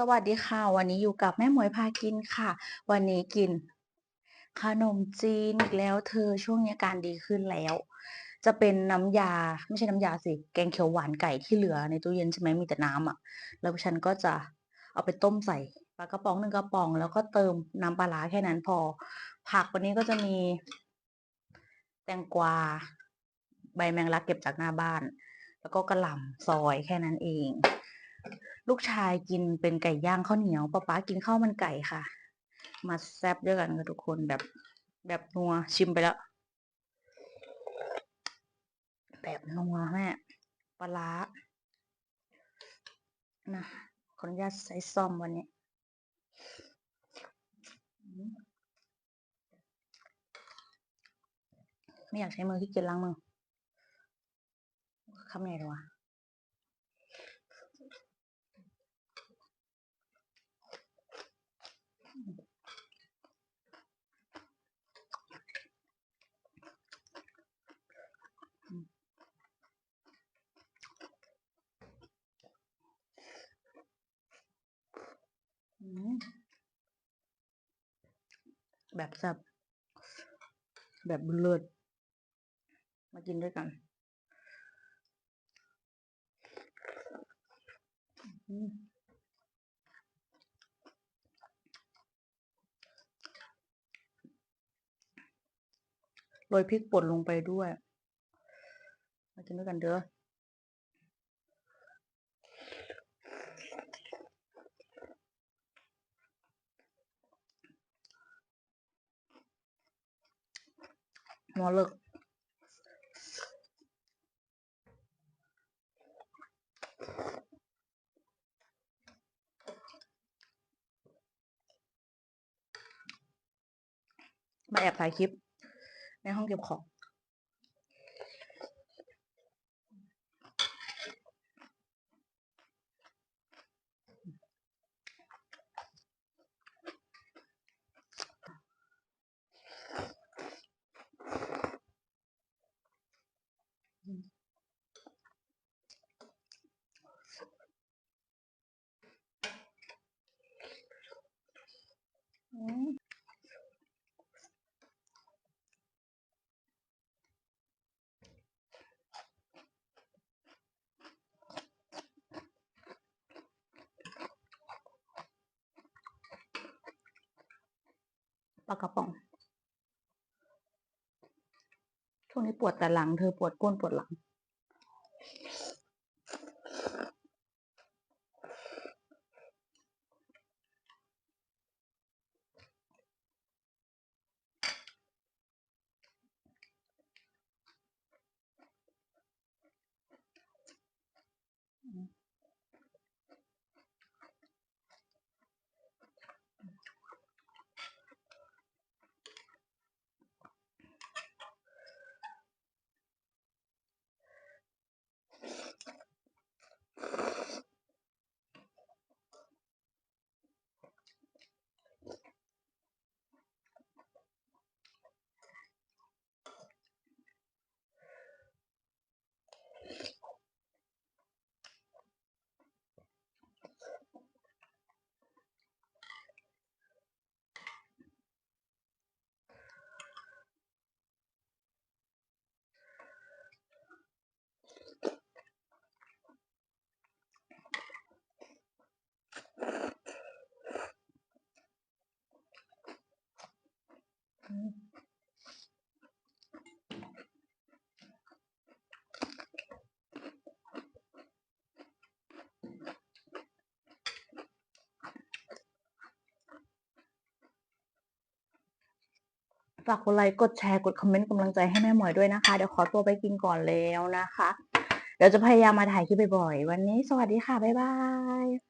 สวัสดีค่ะ วันนี้อยู่กับแม่หมวยพากินค่ะ วันนี้กิน ขนมจีนอีกแล้วเธอช่วงนี้อาการดีขึ้นแล้ว จะเป็นน้ำยาไม่ใช่น้ำยาสิ แกงเขียวหวานไก่ที่เหลือในตู้เย็นใช่ไหมมีแต่น้ำอะ แล้วฉันก็จะเอาไปต้มใส่ปลากระป๋องหนึ่งกระป๋อง แล้วก็เติมน้ำปลาร้าแค่นั้นพอ ผักวันนี้ก็จะมี แตงกวา ใบแมงลักเก็บจากหน้าบ้าน แล้วก็กระหล่ำซอยแค่นั้นเอง ลูกชายกินเป็นไก่ย่างข้าวเหนียวป๊าป๊ากินข้าวมันไก่ค่ะ มาแซบด้วยกันค่ะทุกคนแบบ แบบนัวชิมไปแล้ว แบบนัวแม่ปลาร้านะขออนุญาตใช้ซ่อมวันนี้ไม่อยากใช้มือที่เกียจล้างมือคำไหนดีวะ แบบแซ่บแบบเลิศมากินด้วยกันโรยพริกป่นลงไปด้วย มากินด้วยกันเด้อ หมอเลิกมาแอบถ่ายคลิป ในห้องเก็บของ อืมปลากระป๋อง ช่ วงนี้ปวดแต่หลังเธอปวดก้นปวดหลัง ฝากกดไลค์กดแชร์กดคอมเมนต์กำลังใจให้แม่หมวยด้วยนะคะ เดี๋ยวขอตัวไปกินก่อนแล้วนะคะ เดี๋ยวจะพยายามมาถ่ายคลิปบ่อยๆ วันนี้สวัสดีค่ะ บ๊ายบาย